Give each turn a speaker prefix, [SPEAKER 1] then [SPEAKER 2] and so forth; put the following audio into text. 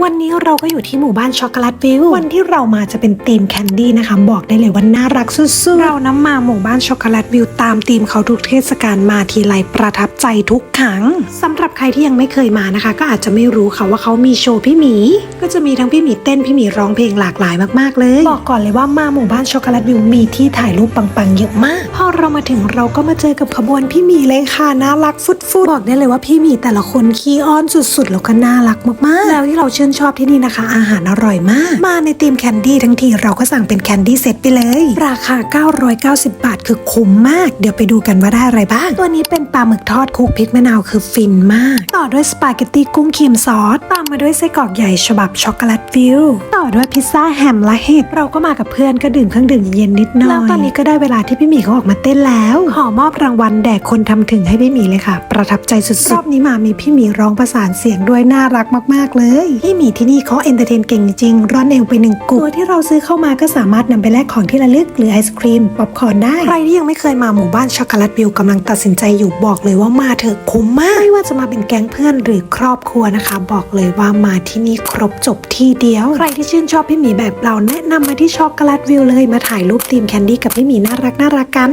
[SPEAKER 1] วันนี้เราก็อยู่ที่หมู่บ้านช็อกโกแลตวิววันที่เรามาจะเป็นธีมแคนดี้นะคะ บอกได้เลยว่าน่ารักสุดๆ เราน้ำมาหมู่บ้านช็อกโกแลตวิวตามธีมเขาทุกเทศกาลมาทีไรประทับใจทุกครั้งสำหรับใครที่ยังไม่เคยมานะคะ ก็อาจจะไม่รู้ค่ะว่าเขามีโชว์พี่หมี ก็จะมีทั้งพี่หมีเต้นพี่หมีร้องเพลงหลากหลายมากๆเลยบอกก่อนเลยว่ามาหมู่บ้านช็อกโกแลตวิวมีที่ถ่ายรูปปังๆเยอะมาก พอเรามาถึงเราก็มาเจอกับขบวนพี่หมีเลยค่ะน่ารักฟุดๆบอกได้เลยว่าพี่หมีแต่ละคนขี้อ้อนสุดๆแล้วก็น่ารักมากๆ แล้วที่เราชื่นชอบที่นี่นะคะ อาหารอร่อยมาก มาในทีมแคนดี้ทั้งทีเราก็สั่งเป็นแคนดี้เซตไปเลย ราคา 990 บาทคือคุ้มมาก เดี๋ยวไปดูกันว่าได้อะไรบ้าง ตัวนี้เป็นปลาหมึกทอดคุกพริกมะนาวคือฟินมาก อด้วยสปาเกตตี้กุ้งครีมซอส ตามมาด้วยไส้กรอกใหญ่ฉบับช็อกโกแลตฟิลต่อด้วยพิซซ่าแฮมและเห็ด เราก็มากับเพื่อนก็ดื่มเครื่องดื่มเย็นนิดหน่อย แล้วตอนนี้ก็ได้เวลาที่พี่หมีเขาออกมาเต้นแล้ว ขอมอบรางวัลแด่คนทำถึงให้พี่หมีเลยค่ะ ประทับใจสุดๆ รอบนี้มามีพี่หมีร้องประสานเสียงด้วยน่ารักมากๆเลย พี่หมีที่นี่เขาเอนเตอร์เทนเก่งจริงร้อนเอวไปหนึ่งกุตัวที่เราซื้อเข้ามาก็สามารถนำไปแลกของที่ระลึกหรือไอศครีมป๊อปคอร์นได้ ใครที่ยังไม่เคยมาหมู่บ้านช็อกโกแลตวิวกำลังตัดสินใจอยู่บอกเลยว่ามาเถอะคุ้มมาก ไม่ว่าจะมาเป็นแก๊งพื่อนหรือครอบครัวนะคะ บอกเลยว่ามาที่นี่ครบจบที่เดียว ใครที่ชื่นชอบพี่หมีแบบเราแนะนำมาที่ช็อกโกแลตวิวเลยมาถ่ายรูปทีมแคนดี้กับพี่หมีน่ารักน่ารักกัน